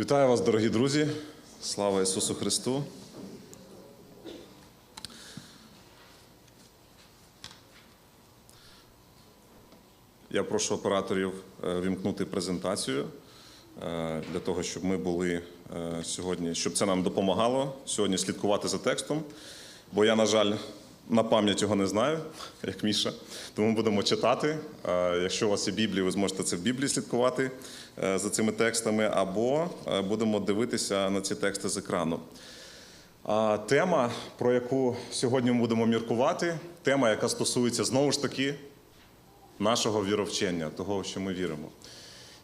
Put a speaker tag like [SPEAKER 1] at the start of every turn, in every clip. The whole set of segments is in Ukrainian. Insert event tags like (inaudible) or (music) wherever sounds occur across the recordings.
[SPEAKER 1] Вітаю вас, дорогі друзі! Слава Ісусу Христу! Я прошу операторів е, вімкнути презентацію е, для того, щоб ми були е, сьогодні, щоб це нам допомагало сьогодні слідкувати за текстом. Бо я, на жаль, на пам'ять його не знаю, (laughs) як Міша. Тому будемо читати. Якщо у вас є Біблія, ви зможете це в Біблії слідкувати за цими текстами, або е, будемо дивитися на ці тексти з екрану. Тема, про яку сьогодні ми будемо міркувати, тема, яка стосується знову ж таки нашого віровчення, того, що ми віримо.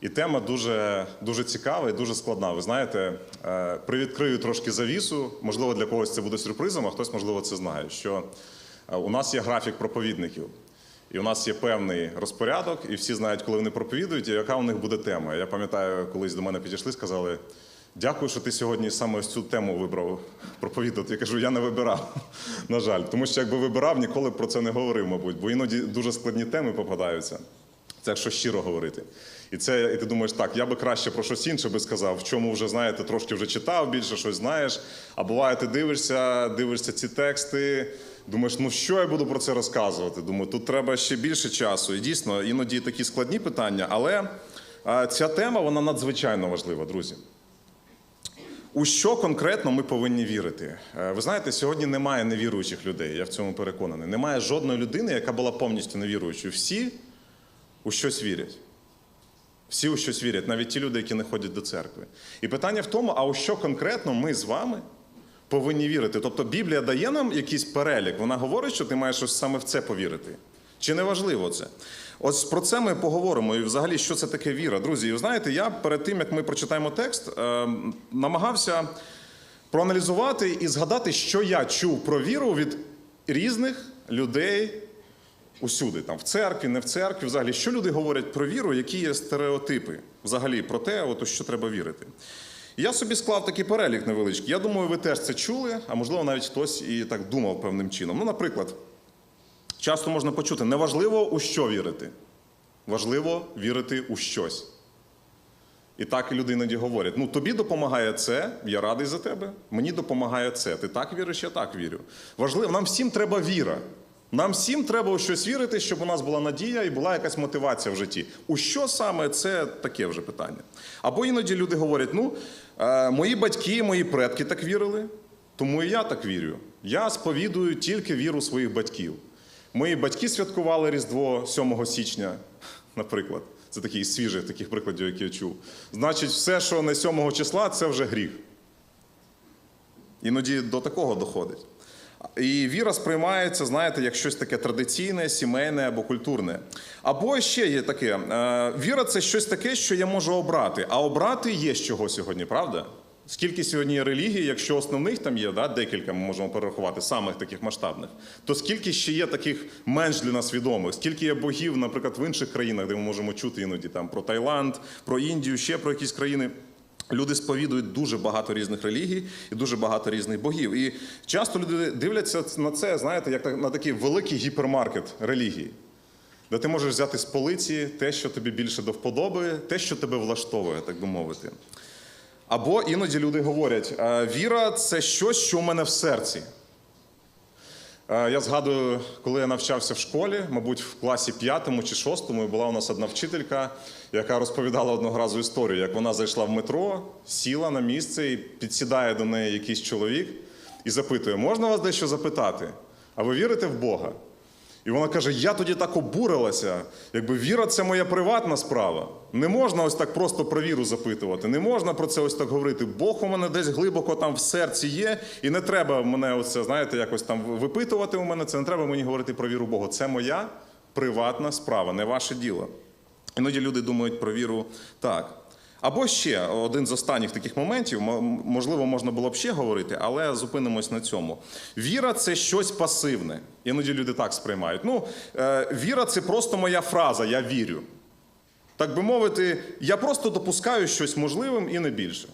[SPEAKER 1] І тема дуже, дуже цікава і дуже складна. Ви знаєте, е, привідкрию трошки завісу. Можливо, для когось це буде сюрпризом, а хтось, можливо, це знає. Що е, у нас є графік проповідників, і у нас є певний розпорядок, і всі знають, коли вони проповідують, і яка у них буде тема. Я пам'ятаю, колись до мене підійшли, сказали. Дякую, що ти сьогодні саме ось цю тему вибрав проповідати. Я кажу, я не вибирав, (laughs) на жаль. Тому що якби вибирав, ніколи про це не говорив, мабуть, бо іноді дуже складні теми попадаються. Це якщо щиро говорити. І це, і ти думаєш, так, я би краще про щось інше би сказав, в чому вже знаєте, трошки вже читав, більше щось знаєш. А буває, ти дивишся, дивишся ці тексти, думаєш, ну що я буду про це розказувати? Думаю, тут треба ще більше часу. І дійсно, іноді такі складні питання, але ця тема вона надзвичайно важлива, друзі. У що конкретно ми повинні вірити? Е, Ви знаєте, сьогодні немає невіруючих людей, я в цьому переконаний. Немає жодної людини, яка була повністю невіруючою. Всі у щось вірять. Всі у щось вірять, навіть ті люди, які не ходять до церкви. І питання в тому, а у що конкретно ми з вами повинні вірити? Тобто Біблія дає нам якийсь перелік, вона говорить, що ти маєш ось саме в це повірити. Чи не важливо це? Ось про це ми поговоримо. І взагалі, що це таке віра. Друзі, ви знаєте, я перед тим, як ми прочитаємо текст, е, намагався проаналізувати і згадати, що я чув про віру від різних людей усюди, там в церкві, не в церкві, взагалі, що люди говорять про віру, які є стереотипи взагалі про те, от, що треба вірити. Я собі склав такий перелік невеличкий. Я думаю, ви теж це чули, а можливо, навіть хтось і так думав певним чином. Ну, наприклад, часто можна почути: неважливо у що вірити. Важливо вірити у щось. І так люди іноді говорять: ну тобі допомагає це, я радий за тебе. Мені допомагає це. Ти так віриш, я так вірю. Важливо, нам всім треба віра. Нам всім треба у щось вірити, щоб у нас була надія і була якась мотивація в житті. У що саме це таке вже питання? Або іноді люди говорять: ну, мої батьки, мої предки так вірили, тому і я так вірю. Я сповідую тільки віру своїх батьків. Мої батьки святкували Різдво 7 січня, наприклад. Це такий свіжий таких прикладів, які я чув. Значить, все, що не 7 числа, це вже гріх. Іноді до такого доходить. І віра сприймається, знаєте, як щось таке традиційне, сімейне або культурне. Або ще є таке: е, віра це щось таке, що я можу обрати. А обрати є з чого сьогодні, правда? Скільки сьогодні релігій, якщо основних там є, да, декілька ми можемо перерахувати, самих таких масштабних, то скільки ще є таких менш для нас відомих, скільки є богів, наприклад, в інших країнах, де ми можемо чути іноді там про Таїланд, про Індію, ще про якісь країни. Люди сповідують дуже багато різних релігій і дуже багато різних богів. І часто люди дивляться на це, знаєте, як на такий великий гіпермаркет релігії, де ти можеш взяти з полиці те, що тобі більше до вподоби, те, що тебе влаштовує, так би мовити. Або іноді люди говорять: «Е, віра це щось, що в мене в серці. Е, Я згадую, коли я навчався в школі, мабуть, в класі п'ятому чи шостому, і була у нас одна вчителька, яка розповідала одного разу історію, як вона зайшла в метро, сіла на місце і підсідає до неї якийсь чоловік і запитує: можна вас дещо запитати? А ви вірите в Бога? І вона каже: Я тоді так обурилася, якби віра це моя приватна справа. Не можна ось так просто про віру запитувати, не можна про це ось так говорити. Бог у мене десь глибоко там в серці є, і не треба мене оце, знаєте, якось там випитувати у мене. Це не треба мені говорити про віру Богу. Це моя приватна справа, не ваше діло. Іноді люди думають про віру так. Або ще один з останніх таких моментів, можливо, можна було б ще говорити, але зупинимось на цьому. Віра це щось пасивне. Іноді люди так сприймають. Ну, е, віра це просто моя фраза, я вірю. Так би мовити, я просто допускаю щось можливим і не більше.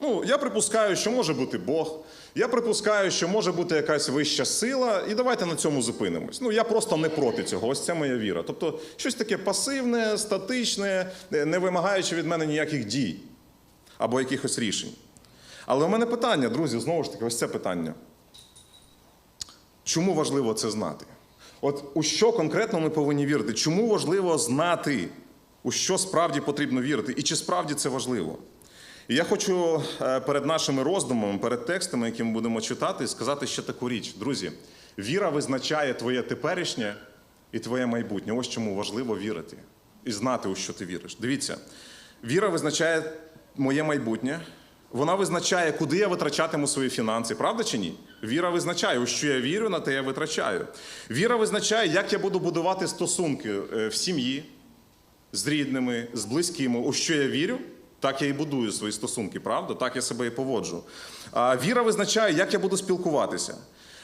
[SPEAKER 1] Ну, я припускаю, що може бути Бог. Я припускаю, що може бути якась вища сила, і давайте на цьому зупинимось. Ну, я просто не проти цього. Ось це моя віра. Тобто, щось таке пасивне, статичне, не вимагаючи від мене ніяких дій. або якихось рішень. Але у мене питання, друзі, знову ж таки, ось це питання. Чому важливо це знати? От у що конкретно ми повинні вірити? Чому важливо знати, у що справді потрібно вірити, і чи справді це важливо? І я хочу е, перед нашими роздумами, перед текстами, які ми будемо читати, сказати ще таку річ. Друзі, віра визначає твоє теперішнє і твоє майбутнє. Ось чому важливо вірити і знати, у що ти віриш. Дивіться, віра визначає моє майбутнє. Вона визначає, куди я витрачатиму свої фінанси, правда чи ні? Віра визначає, у що я вірю, на те я витрачаю. Віра визначає, як я буду будувати стосунки е, в сім'ї, з рідними, з близькими. У що я вірю, так я і будую свої стосунки, правда? Так я себе і поводжу. Віра визначає, як я буду спілкуватися.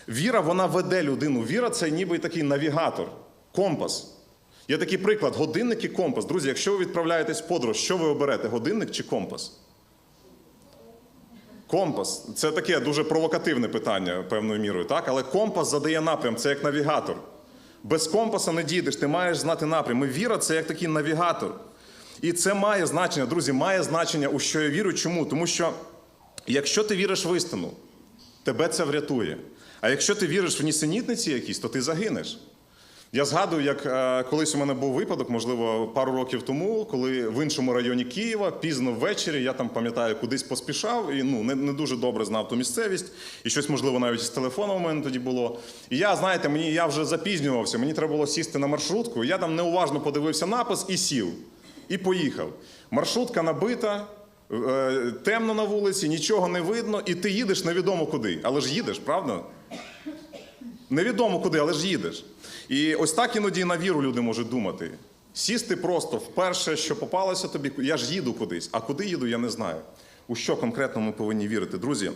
[SPEAKER 1] Віра, вона веде людину. Віра це ніби такий навігатор, компас. Є такий приклад: годинник і компас. Друзі, якщо ви відправляєтесь в подорож, що ви оберете? Годинник чи компас? Компас це таке дуже провокативне питання певною мірою, так? Але компас задає напрям, це як навігатор. Без компаса не дійдеш, ти маєш знати напрям. І віра це як такий навігатор. І це має значення, друзі, має значення, у що я вірю. Чому? Тому що якщо ти віриш в істину, тебе це врятує. А якщо ти віриш в нісенітниці якісь, то ти загинеш. Я згадую, як е, колись у мене був випадок, можливо, пару років тому, коли в іншому районі Києва, пізно ввечері, я там пам'ятаю, кудись поспішав і ну не, не дуже добре знав ту місцевість, і щось, можливо, навіть з телефоном у мене тоді було. І я, знаєте, мені я вже запізнювався, мені треба було сісти на маршрутку. Я там неуважно подивився напис і сів, і поїхав. Маршрутка набита. е, Темно на вулиці, нічого не видно, і ти їдеш невідомо куди. Але ж їдеш, правда? Невідомо куди, але ж їдеш. І ось так іноді на віру люди можуть думати. Сісти просто вперше, що попалося тобі, я ж їду кудись, а куди їду, я не знаю. У що конкретно ми повинні вірити, друзі?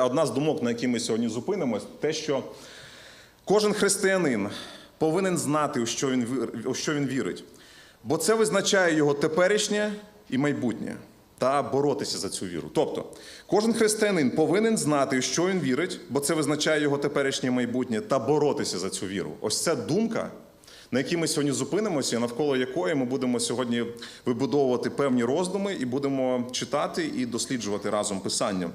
[SPEAKER 1] Одна з думок, на якій ми сьогодні зупинимось, те, що кожен християнин повинен знати, у що він, у що він вірить. Бо це визначає його теперішнє і майбутнє та боротися за цю віру. Тобто, кожен християнин повинен знати, що він вірить, бо це визначає його теперішнє майбутнє, та боротися за цю віру. Ось це думка, на якій ми сьогодні зупинимося, навколо якої ми будемо сьогодні вибудовувати певні роздуми і будемо читати і досліджувати разом Писання.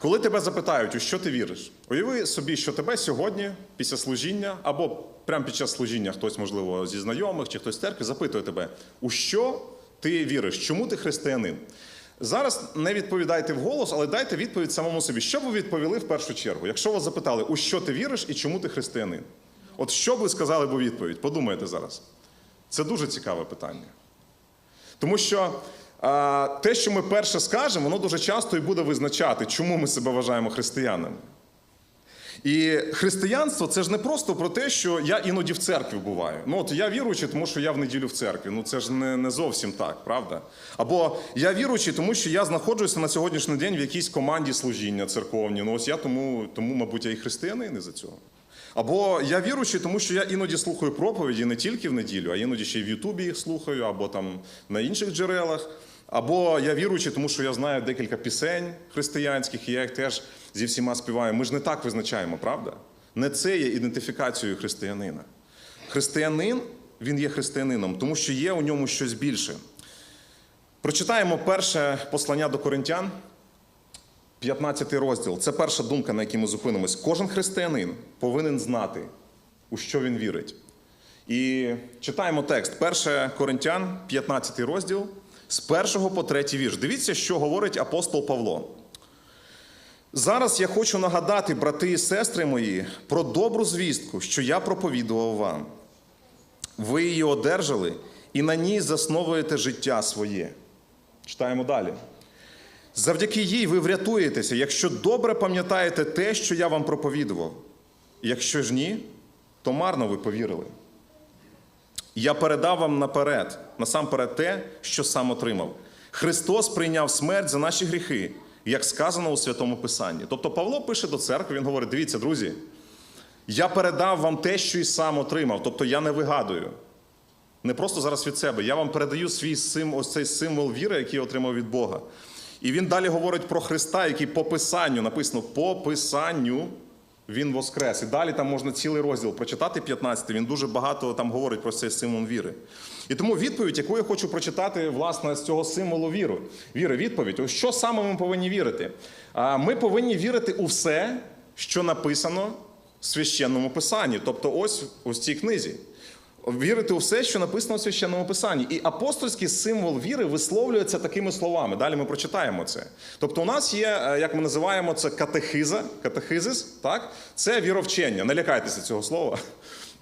[SPEAKER 1] Коли тебе запитають, у що ти віриш, уяви собі, що тебе сьогодні, після служіння, або прямо під час служіння хтось, можливо, зі знайомих чи хтось з церкви запитує тебе, у що ти віриш, чому ти християнин? Зараз не відповідайте вголос, але дайте відповідь самому собі. Що ви відповіли в першу чергу? Якщо вас запитали, у що ти віриш і чому ти християнин? От що б ви сказали б у відповідь? Подумайте зараз. Це дуже цікаве питання. Тому що те, що ми перше скажемо, воно дуже часто і буде визначати, чому ми себе вважаємо християнами. І християнство це ж не просто про те, що я іноді в церкві буваю. Ну от я віруючий, тому що я в неділю в церкві. Ну це ж не, не зовсім так, правда? Або я віруючий, тому що я знаходжуся на сьогоднішній день в якійсь команді служіння церковні. Ну ось я тому, тому мабуть, я і християнин із-за цього. Або я віруючий, тому що я іноді слухаю проповіді не тільки в неділю, а іноді ще й в Ютубі їх слухаю, або там на інших джерелах. Або я віруючий, тому що я знаю декілька пісень християнських, і я їх теж зі всіма співаю. Ми ж не так визначаємо, правда? Не це є ідентифікацією християнина. Християнин, він є християнином, тому що є у ньому щось більше. Прочитаємо перше послання до коринтян, 15 розділ. Це перша думка, на якій ми зупинимось. Кожен християнин повинен знати, у що він вірить. І читаємо текст. 1 Коринтян, 15 розділ, з 1 по 3 вірш. Дивіться, що говорить апостол Павло. Зараз я хочу нагадати, брати і сестри мої, про добру звістку, що я проповідував вам. Ви її одержали і на ній засновуєте життя своє. Читаємо далі. Завдяки їй ви врятуєтеся, якщо добре пам'ятаєте те, що я вам проповідував. Якщо ж ні, то марно ви повірили. Я передав вам наперед, насамперед те, що сам отримав. Христос прийняв смерть за наші гріхи, як сказано у Святому Писанні. Тобто Павло пише до церкви, він говорить: дивіться, друзі, я передав вам те, що і сам отримав. Тобто я не вигадую. Не просто зараз від себе. Я вам передаю свій сим, ось цей символ віри, який я отримав від Бога. І він далі говорить про Христа, який по Писанню написано по Писанню Він воскрес. І далі там можна цілий розділ прочитати, 15. Він дуже багато там говорить про цей символ віри. І тому відповідь, яку я хочу прочитати, власне, з цього символу віри. Віри, відповідь. Ось що саме ми повинні вірити? Ми повинні вірити у все, що написано в священному писанні, тобто ось ось цій книзі. Вірити у все, що написано в священному писанні. І апостольський символ віри висловлюється такими словами. Далі ми прочитаємо це. Тобто, у нас є, е, як ми називаємо це, катехиза, катехизис, так? Це віровчення. Не лякайтеся цього слова.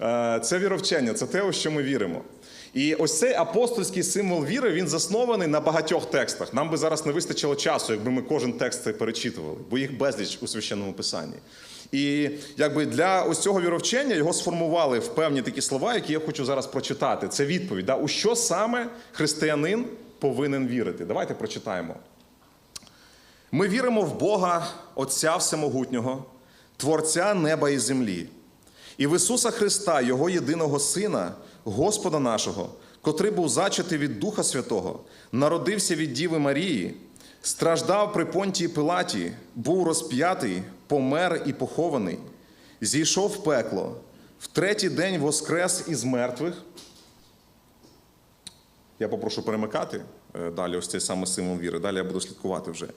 [SPEAKER 1] Е, Це віровчення, це те, у що ми віримо. І ось цей апостольський символ віри він заснований на багатьох текстах. Нам би зараз не вистачило часу, якби ми кожен текст перечитували, бо їх безліч у священному писанні. І якби для ось цього віровчення його сформували в певні такі слова, які я хочу зараз прочитати. Це відповідь. Да? У що саме християнин повинен вірити? Давайте прочитаємо. Ми віримо в Бога, Отця Всемогутнього, Творця неба і землі, і в Ісуса Христа, Його єдиного Сина, Господа нашого, котрий був зачатий від Духа Святого, народився від Діви Марії, страждав при понтії Пилаті, був розп'ятий, помер і похований, зійшов в пекло, в третій день воскрес із мертвих. Я попрошу перемикати е, далі ось цей саме символ віри. Далі я буду слідкувати вже.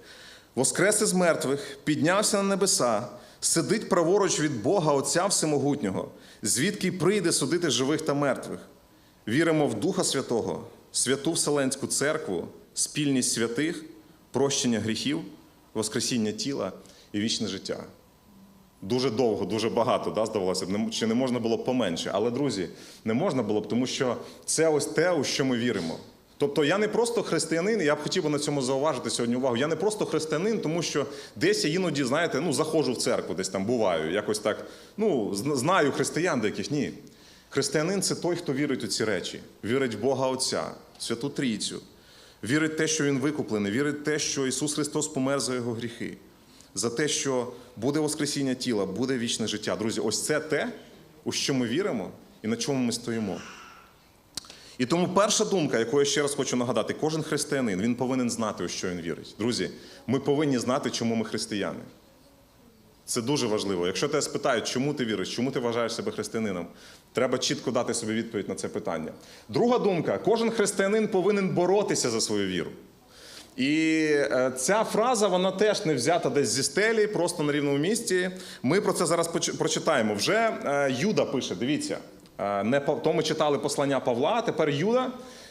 [SPEAKER 1] Воскрес із мертвих, піднявся на небеса, сидить праворуч від Бога Отця Всемогутнього, звідки прийде судити живих та мертвих. Віримо в Духа Святого, святу Вселенську церкву, спільність святих, прощення гріхів, воскресіння тіла і вічне життя. Дуже довго, дуже багато, да, здавалося б, чи не можна було б поменше. Але, друзі, не можна було б, тому що це ось те, у що ми віримо. Тобто я не просто християнин, я б хотів би на цьому зауважити сьогодні увагу. Я не просто християнин, тому що десь я іноді, знаєте, ну, заходжу в церкву, десь там буваю, якось так, ну, знаю християн деяких. Ні. Християнин це той, хто вірить у ці речі, вірить в Бога Отця, Святу Трійцю, вірить те, що Він викуплений, вірить те, що Ісус Христос помер за його гріхи за те, що буде Воскресіння тіла, буде вічне життя. Друзі, ось це те, у що ми віримо і на чому ми стоїмо. І тому перша думка, яку я ще раз хочу нагадати, кожен християнин він повинен знати, у що він вірить. Друзі, ми повинні знати, чому ми християни. Це дуже важливо. Якщо тебе спитають, чому ти віриш, чому ти вважаєш себе християнином, треба чітко дати собі відповідь на це питання. Друга думка: кожен християнин повинен боротися за свою віру. І е, ця фраза вона теж не взята десь зі стелі, просто на рівному місці. Ми про це зараз прочитаємо. Вже е, Юда пише: дивіться, е, не ми читали послання Павла, тепер Юда.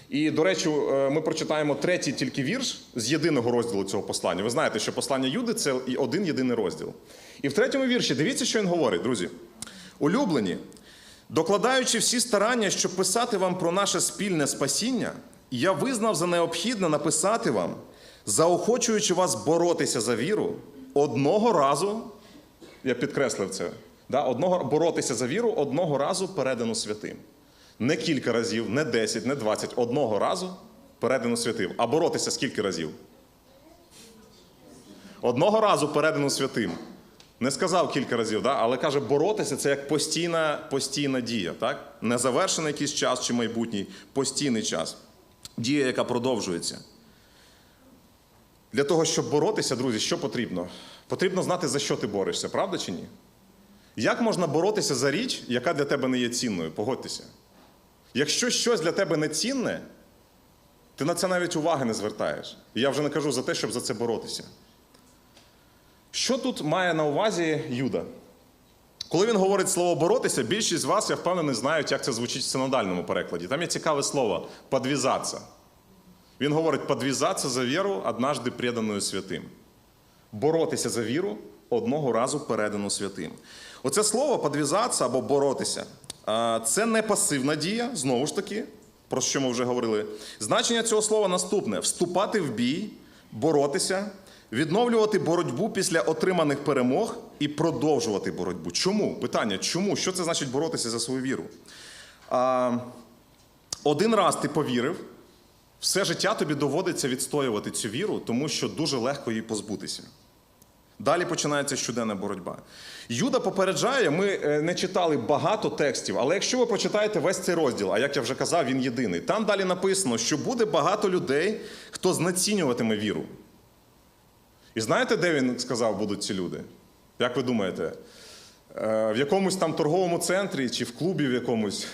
[SPEAKER 1] І, до речі, е, ми прочитаємо третій тільки вірш з єдиного розділу цього послання. Ви знаєте, що послання Юди це один єдиний розділ. І в третьому вірші дивіться, що він говорить, друзі. Улюблені, докладаючи всі старання, щоб писати вам про наше спільне спасіння, я визнав за необхідне написати вам, заохочуючи вас боротися за віру, одного разу, я підкреслив це, да, одного, боротися за віру одного разу передано святим. Не кілька разів, не 10, не 20, одного разу передано святим. А боротися скільки разів? Одного разу передано святим. Не сказав кілька разів, да? але каже, боротися це як постійна, постійна дія. Так? Не завершений якийсь час чи майбутній, постійний час. Дія, яка продовжується. Для того, щоб боротися, друзі, що потрібно? Потрібно знати, за що ти борешся, правда чи ні? Як можна боротися за річ, яка для тебе не є цінною? Погодьтеся. Якщо щось для тебе не цінне, ти на це навіть уваги не звертаєш. І я вже не кажу за те, щоб за це боротися. Що тут має на увазі Юда? Коли він говорить слово боротися, більшість з вас, я впевнений, знають, як це звучить в синодальному перекладі. Там є цікаве слово подвізатися. Він говорить подвізатися за віру, однажды преданою святим. Боротися за віру одного разу передану святим. Оце слово подвізатися або боротися це не пасивна дія, знову ж таки, про що ми вже говорили. Значення цього слова наступне: вступати в бій, боротися, відновлювати боротьбу після отриманих перемог і продовжувати боротьбу. Чому? Питання, чому? Що це значить боротися за свою віру? Один раз ти повірив, все життя тобі доводиться відстоювати цю віру, тому що дуже легко її позбутися. Далі починається щоденна боротьба. Юда попереджає, ми е, не читали багато текстів, але якщо ви прочитаєте весь цей розділ, а як я вже казав, він єдиний, там далі написано, що буде багато людей, хто знецінюватиме віру. І знаєте, де він сказав, будуть ці люди? Як ви думаєте? Е, В якомусь там торговому центрі, чи в клубі в якомусь,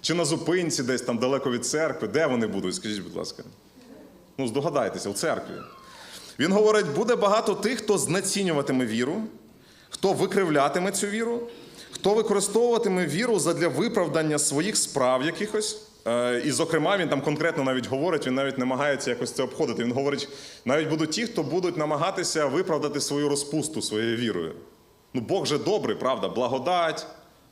[SPEAKER 1] чи на зупинці десь там далеко від церкви. Де вони будуть? Скажіть, будь ласка. Ну, здогадайтеся, в церкві. Він говорить: буде багато тих, хто знецінюватиме віру, хто викривлятиме цю віру, хто використовуватиме віру задля виправдання своїх справ якихось. Е, І, зокрема, він там конкретно навіть говорить, він навіть намагається якось це обходити. Він говорить, навіть будуть ті, хто будуть намагатися виправдати свою розпусту своєю вірою. Ну, Бог же добрий, правда, благодать.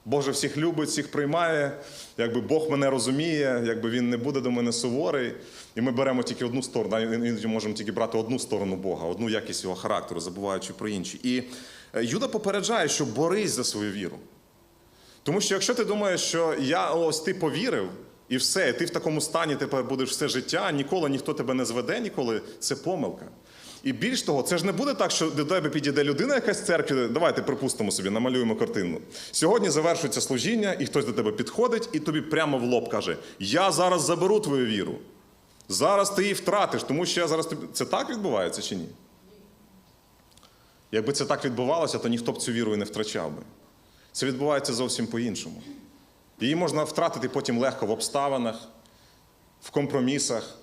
[SPEAKER 1] Бог же всіх любить, всіх приймає. Якби Бог мене розуміє, якби він не буде до мене суворий. І ми беремо тільки одну сторону. Іноді можемо тільки брати одну сторону Бога, одну якість його характеру, забуваючи про інші. І е, Юда попереджає, що борись за свою віру. Тому що якщо ти думаєш, що я ось ти повірив, і все, і ти в такому стані тепер будеш все життя, ніколи ніхто тебе не зведе, ніколи це помилка. І більш того, це ж не буде так, що до тебе підійде людина якась церкви. Давайте припустимо собі, намалюємо картину. Сьогодні завершується служіння, і хтось до тебе підходить і тобі прямо в лоб каже: Я зараз заберу твою віру. Зараз ти її втратиш, тому що я зараз тобі. Це так відбувається чи ні? Якби це так відбувалося, то ніхто б цю віру і не втрачав би. Це відбувається зовсім по-іншому. Її можна втратити потім легко в обставинах, в компромісах,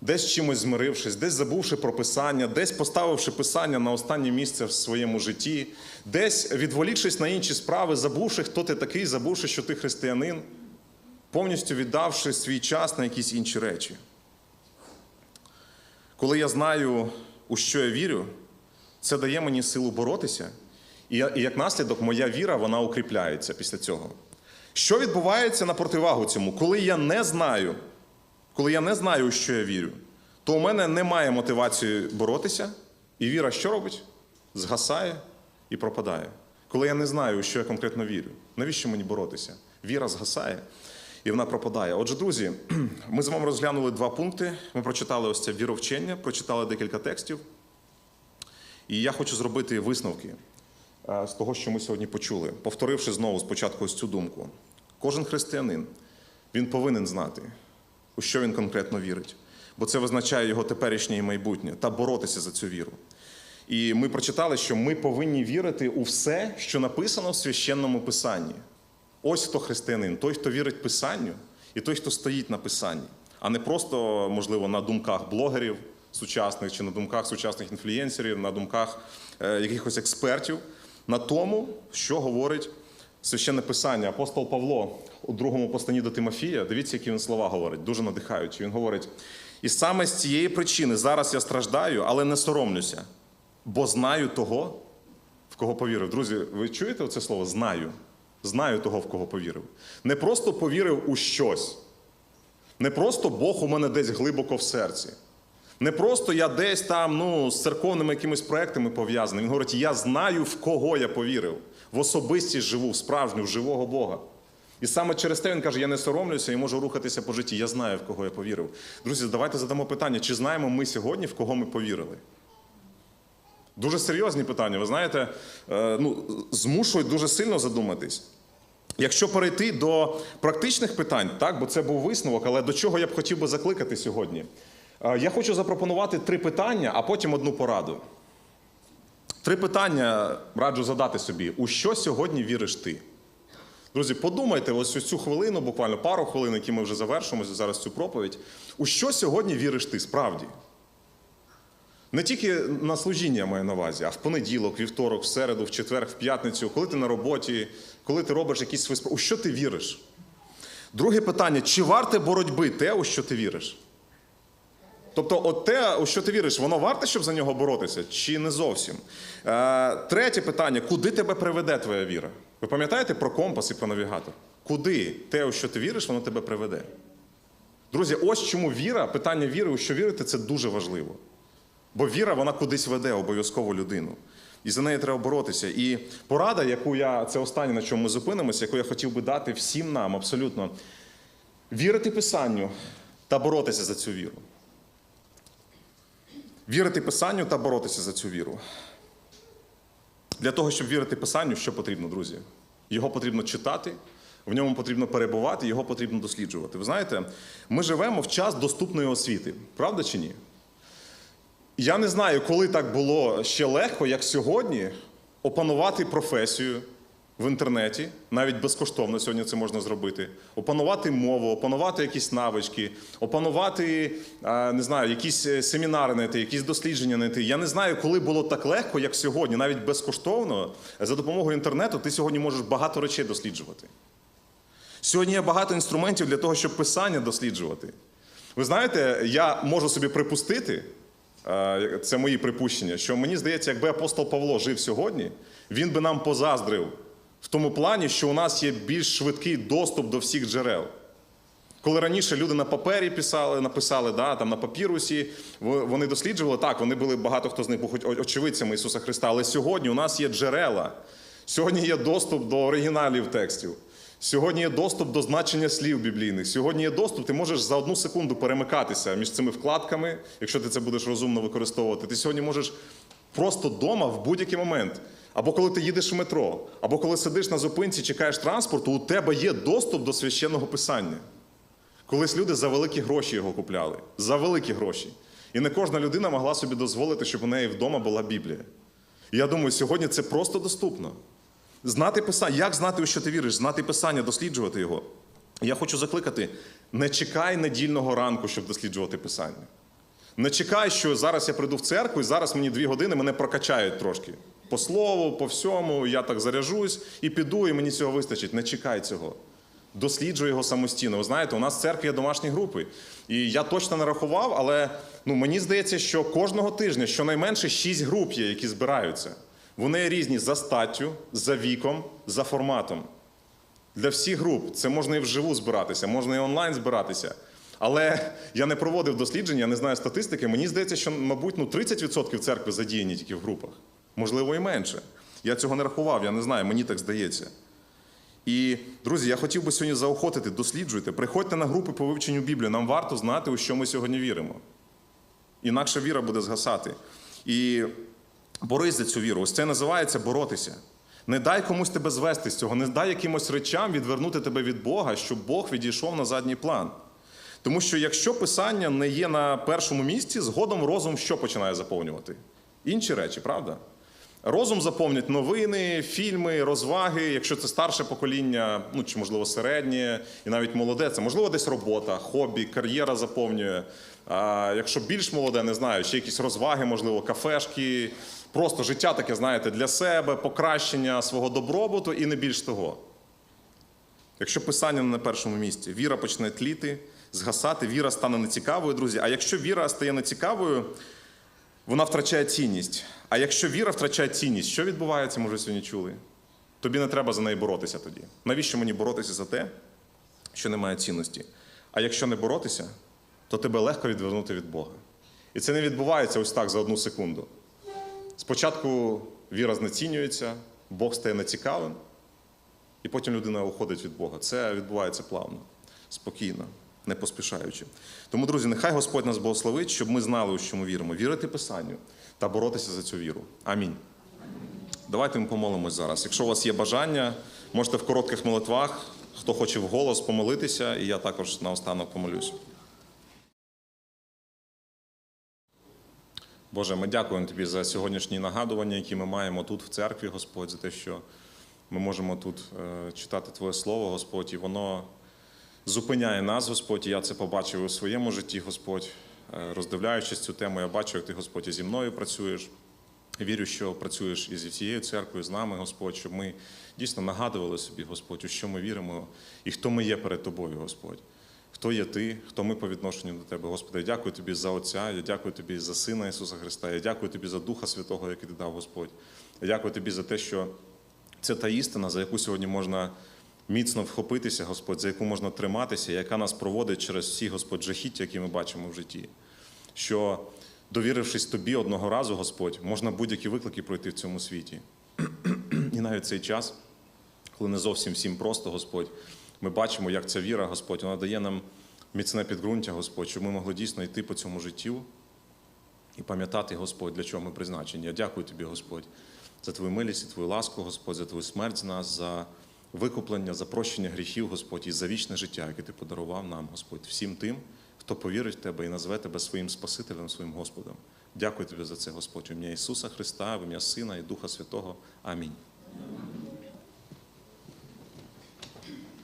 [SPEAKER 1] десь чимось змирившись, десь забувши про писання, десь поставивши писання на останнє місце в своєму житті, десь відволікшись на інші справи, забувши, хто ти такий, забувши, що ти християнин, повністю віддавши свій час на якісь інші речі. Коли я знаю, у що я вірю, це дає мені силу боротися, і як наслідок моя віра вона укріпляється після цього. Що відбувається на противагу цьому? Коли я не знаю, коли я не знаю, у що я вірю, то у мене немає мотивації боротися, і віра що робить? Згасає і пропадає. Коли я не знаю, у що я конкретно вірю, навіщо мені боротися? Віра згасає і вона пропадає. Отже, друзі, (clears throat) ми з вами розглянули два пункти. Ми прочитали ось це віровчення, прочитали декілька текстів. І я хочу зробити висновки е, з того, що ми сьогодні почули, повторивши знову спочатку ось цю думку. Кожен християнин він повинен знати, у що він конкретно вірить, бо це визначає його теперішнє і майбутнє та боротися за цю віру. І ми прочитали, що ми повинні вірити у все, що написано в священному писанні. Ось хто християнин, той, хто вірить Писанню, і той, хто стоїть на Писанні, а не просто, можливо, на думках блогерів сучасних чи на думках сучасних інфлюєнсерів, на думках е, якихось експертів, на тому, що говорить священне Писання. Апостол Павло у другому посланні до Тимофія, дивіться, які він слова говорить, дуже надихаючі. Він говорить: і саме з цієї причини зараз я страждаю, але не соромлюся, бо знаю того, в кого повірив. Друзі, ви чуєте це слово? Знаю. Знаю того, в кого повірив. Не просто повірив у щось. Не просто Бог у мене десь глибоко в серці. Не просто я десь там ну, з церковними якимись проектами пов'язаний. Він говорить, я знаю, в кого я повірив. В особистість живу, в справжню, в живого Бога. І саме через те він каже: я не соромлюся і можу рухатися по житті. Я знаю, в кого я повірив. Друзі, давайте задамо питання: чи знаємо ми сьогодні, в кого ми повірили? Дуже серйозні питання. Ви знаєте, е, ну, змушують дуже сильно задуматись. Якщо перейти до практичних питань, так, бо це був висновок, але до чого я б хотів би закликати сьогодні? Е, Я хочу запропонувати три питання, а потім одну пораду. Три питання раджу задати собі: у що сьогодні віриш ти? Друзі, подумайте ось цю хвилину, буквально пару хвилин, які ми вже завершимо зараз цю проповідь. У що сьогодні віриш ти справді? Не тільки на служіння я маю на увазі, а в понеділок, вівторок, в середу, в четвер, в п'ятницю, коли ти на роботі, коли ти робиш якісь справи. У що ти віриш? Друге питання: чи варте боротьби те, у що ти віриш? Тобто, от те, у що ти віриш, воно варте, щоб за нього боротися, чи не зовсім? Е, третє питання: куди тебе приведе твоя віра? Ви пам'ятаєте про компас і про навігатор? Куди те, у що ти віриш, воно тебе приведе? Друзі, ось чому віра, питання віри, у що вірити, це дуже важливо. Бо віра, вона кудись веде обов'язково людину. І за неї треба боротися. І порада, яку я, це останнє, на чому ми зупинимося, яку я хотів би дати всім нам абсолютно, вірити Писанню та боротися за цю віру. Вірити Писанню та боротися за цю віру. Для того, щоб вірити Писанню, що потрібно, друзі? Його потрібно читати, в ньому потрібно перебувати, його потрібно досліджувати. Ви знаєте, ми живемо в час доступної освіти, правда чи ні? Я не знаю, коли так було ще легко, як сьогодні, опанувати професію, в інтернеті, навіть безкоштовно сьогодні це можна зробити. Опанувати мову, опанувати якісь навички, опанувати не знаю, якісь е, семінари знайти, якісь дослідження знайти. Я не знаю, коли було так легко, як сьогодні, навіть безкоштовно, за допомогою інтернету ти сьогодні можеш багато речей досліджувати. Сьогодні є багато інструментів для того, щоб писання досліджувати. Ви знаєте, я можу собі припустити, це мої припущення, що мені здається, якби апостол Павло жив сьогодні, він би нам позаздрив в тому плані, що у нас є більш швидкий доступ до всіх джерел. Коли раніше люди на папері писали, написали, да, там на папірусі, вони досліджували, так, вони були, багато хто з них був очевидцями Ісуса Христа, але сьогодні у нас є джерела. Сьогодні є доступ до оригіналів текстів. Сьогодні є доступ до значення слів біблійних. Сьогодні є доступ, ти можеш за одну секунду перемикатися між цими вкладками, якщо ти це будеш розумно використовувати. Ти сьогодні можеш просто вдома в будь-який момент. Або коли ти їдеш в метро, або коли сидиш на зупинці, чекаєш транспорту, у тебе є доступ до священного писання. Колись люди за великі гроші його купляли. За великі гроші. І не кожна людина могла собі дозволити, щоб у неї вдома була Біблія. І я думаю, сьогодні це просто доступно. Знати писання, як знати, у що ти віриш, знати писання, досліджувати його. Я хочу закликати: не чекай недільного ранку, щоб досліджувати писання. Не чекай, що зараз я прийду в церкву і зараз мені дві години мене прокачають трошки. По слову, по всьому, я так заряжусь і піду, і мені цього вистачить. Не чекай цього. Досліджуй його самостійно. Ви знаєте, у нас в церкві є домашні групи. І я точно не рахував, але ну, мені здається, що кожного тижня щонайменше шість груп є, які збираються. Вони різні за статтю, за віком, за форматом. Для всіх груп це можна і вживу збиратися, можна і онлайн збиратися. Але я не проводив дослідження, я не знаю статистики. Мені здається, що, мабуть, ну 30% церкви задіяні тільки в групах. Можливо, і менше. Я цього не рахував, я не знаю, мені так здається. І, друзі, я хотів би сьогодні заохотити, досліджуйте, приходьте на групи по вивченню Біблії. Нам варто знати, у що ми сьогодні віримо. Інакше віра буде згасати. І борись за цю віру. Ось це називається боротися. Не дай комусь тебе звести з цього, не дай якимось речам відвернути тебе від Бога, щоб Бог відійшов на задній план. Тому що якщо писання не є на першому місці, згодом розум що починає заповнювати? Інші речі, правда? Розум заповнять новини, фільми, розваги, якщо це старше покоління, ну чи можливо середнє, і навіть молоде, це можливо десь робота, хобі, кар'єра заповнює. А якщо більш молоде, не знаю, ще якісь розваги, можливо, кафешки, просто життя таке, знаєте, для себе, покращення свого добробуту і не більш того. Якщо писання не на першому місці, віра почне тліти, згасати, віра стане нецікавою, друзі. А якщо віра стає нецікавою, вона втрачає цінність. А якщо віра втрачає цінність, що відбувається, ми вже сьогодні чули? Тобі не треба за неї боротися тоді. Навіщо мені боротися за те, що не має цінності? А якщо не боротися, то тебе легко відвернути від Бога. І це не відбувається ось так за одну секунду. Спочатку віра знецінюється, Бог стає нецікавим, і потім людина уходить від Бога. Це відбувається плавно, спокійно, не поспішаючи. Тому, друзі, нехай Господь нас благословить, щоб ми знали, у що ми віримо, вірити Писанню та боротися за цю віру. Амінь. Давайте ми помолимось зараз. Якщо у вас є бажання, можете в коротких молитвах, хто хоче вголос помолитися, і я також наостанок помолюсь. Боже, ми дякуємо Тобі за сьогоднішні нагадування, які ми маємо тут в церкві, Господь, за те, що ми можемо тут е, читати Твоє Слово, Господь, і воно зупиняє нас, Господь. І я це побачив у своєму житті, Господь. Е, Роздивляючись цю тему, я бачу, як ти, Господь, і зі мною працюєш. Вірю, що працюєш і зі всією церквою, з нами, Господь, щоб ми дійсно нагадували собі, Господь, у що ми віримо і хто ми є перед Тобою, Господь. Хто є ти, хто ми по відношенню до Тебе, Господи. Я дякую Тобі за Отця, я дякую Тобі за Сина Ісуса Христа, я дякую Тобі за Духа Святого, який ти дав, Господь. Я дякую Тобі за те, що це та істина, за яку сьогодні можна міцно вхопитися, Господь, за яку можна триматися, яка нас проводить через всі, Господь, жахіття, які ми бачимо в житті. Що, довірившись тобі одного разу, Господь, можна будь-які виклики пройти в цьому світі. (clears throat) І навіть цей час, коли не зовсім всім просто, Господь, ми бачимо, як ця віра, Господь, вона дає нам міцне підґрунтя, Господь, щоб ми могли дійсно йти по цьому життю і пам'ятати, Господь, для чого ми призначені. Я дякую Тобі, Господь, за Твою милість і Твою ласку, Господь, за Твою смерть з нас, за викуплення, за прощення гріхів, Господь, і за вічне життя, яке Ти подарував нам, Господь, всім тим, хто повірить в Тебе і назве Тебе своїм Спасителем, своїм Господом. Дякую Тобі за це, Господь, в ім'я Ісуса Христа, в ім'я Сина і Духа Святого. Амінь.